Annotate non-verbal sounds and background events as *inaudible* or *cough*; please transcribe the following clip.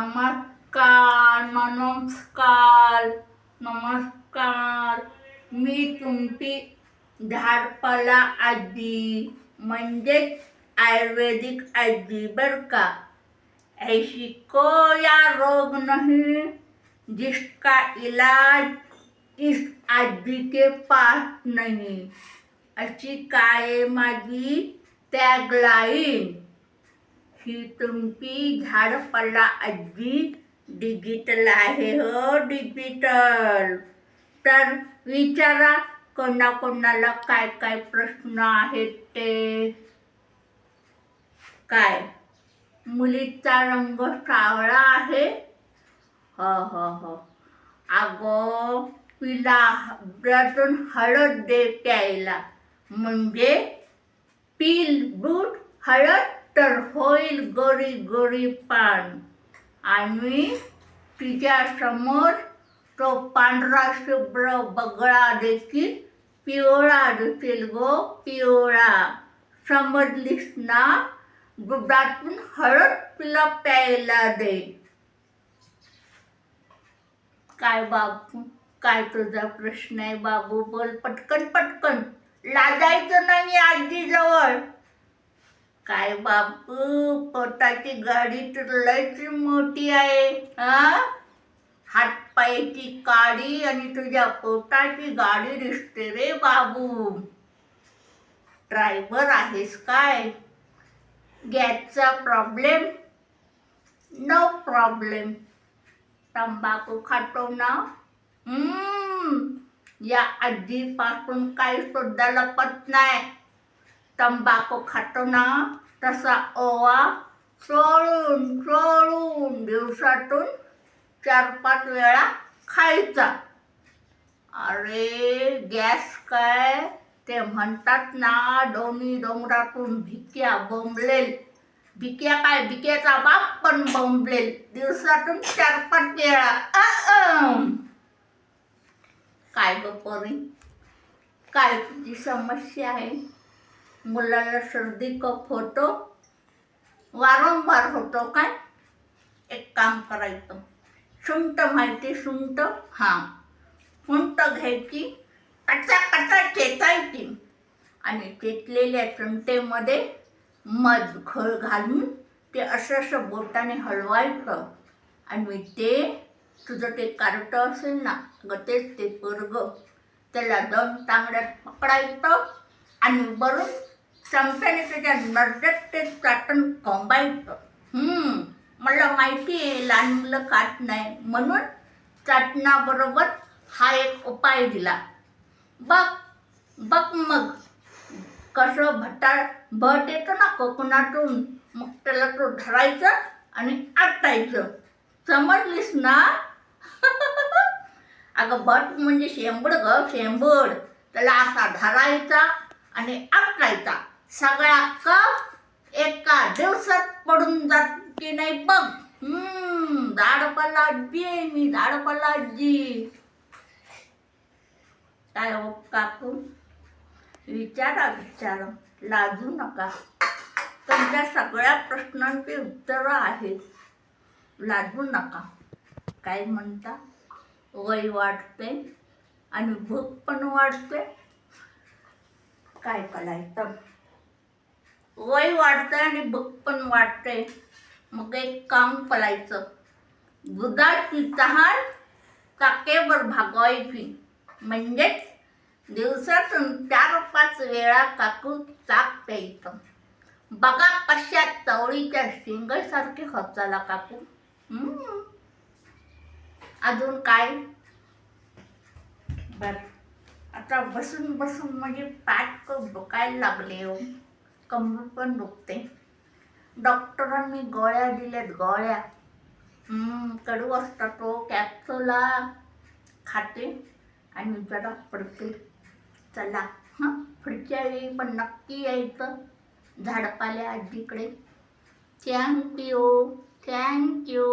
नमस्कार नमस्कार नमस्कार. मी तुमची झाडपाला आजी म्हणजेच आयुर्वेदिक आजी बर का? ऐशी को या रोग नहीं जिसका इलाज इस आजी के पास नहीं. अशी काय माझी टॅगलाईन ही तुमची झाडपाला आजी डिजिटल आहे हो डिजिटल तर विचारा कोणाकोणाला काय काय प्रश्न आहेत ते. काय? मुलीचा रंग सावळा आहे? हो हो हो. अगो तिला ब्रतून हळद दे प्यायला म्हणजे पील दूध हळद तर होईल गोरी गोरी पान. आणि तिच्या समोर तो पांढरा शुभ्र बगळा देखील पिवळा दिसेल गो पिवळा. समजलीस ना दुधातून हळद तिला प्यायला दे. काय बाबू काय तुझा प्रश्न आहे बाबू? बोल पटकन पटकन. लाजायचं नाही आजीजवळ काय बापू पोटाची गाडी तर लयच मोठी आहे हा? हातपायची काडी आणि तुझ्या पोटाची गाडी दिसते रे बाबू. ड्रायव्हर आहेस काय? गॅसचा प्रॉब्लेम? No problem. तंबाखू खातो ना? हम्म, या आजीपासून काही सुद्धा लपत नाही. तंबाखू खातो ना तसा ओवा चोळून चोळून दिवसातून चार पाच वेळा खायचा. अरे गॅस काय? ते म्हणतात ना दोन्ही डोंगरातून भिक्या बोंबलेल. भिक्या काय? भिक्याचा बाप पण बोंबलेल. दिवसातून चार पाच वेळा काय ग पोरी? काय तुझी समस्या आहे? मुलाला सर्दी कफ होतो. वारंवार होतो काय? एक काम करायचं. सुंट माहिती सुंट? हां. सुंट घ्यायची. कचा कचा चेचायची. आणि चेचलेल्या सुंटेमध्ये मध खळ घालून ते असं असं बोटाने हलवायचं. आणि ते तुझं ते कार्ट असेल ना ग तेच ते पोरग त्याला दोन तांगड्यात पकडायचं. आणि वरून चमच्याने त्याच्या नरड्यात ते चाटण कोंबायचं मला माहिती आहे लहान मुलं खात नाही. म्हणून चाटणाबरोबर हा एक उपाय दिला. बघ बघ मग. कसं भटा भट येतो ना कोकणातून. मग त्याला तो धरायचं आणि आटायचं. समजलीस ना? *laughs* अगं भट म्हणजे शेंबड ग शेंबड. त्याला असा धरायचा आणि आटायचा. सगळा कप एका दिवसात पडून जात की नाही बघ. हम्म झाडपाला आजी आहे मी झाडपाला आजी काय हो काकू? विचारा विचारा. लाजू नका. तुमच्या सगळ्या प्रश्नांची उत्तरं आहेत. लाजू नका. काय म्हणता? वय वाढते आणि भूक पण वाढते. काय करायचं? वय वाढतं आणि भूक पण वाढते मग एक काम करायचं दुधाची तहान चाकेवर भागवायची. म्हणजेच दिवसातून चार पाच वेळा काकू चाक प्यायचं. बघा कशा चवळीच्या शिंगासारखे खर्चाला काकू. अजून काय? बर. आता बसून बसून म्हणजे पाठ दुखायला लागले हो. कंबर पण दुखते. डॉक्टरांनी गोळ्या दिल्यात गोळ्या. कडू असतात तो कॅप्सूला खाते आणि जरा पडते चला हां पुढच्या वेळी पण नक्की यायचं. झाडपाल्या आजीकडे. Thank you thank you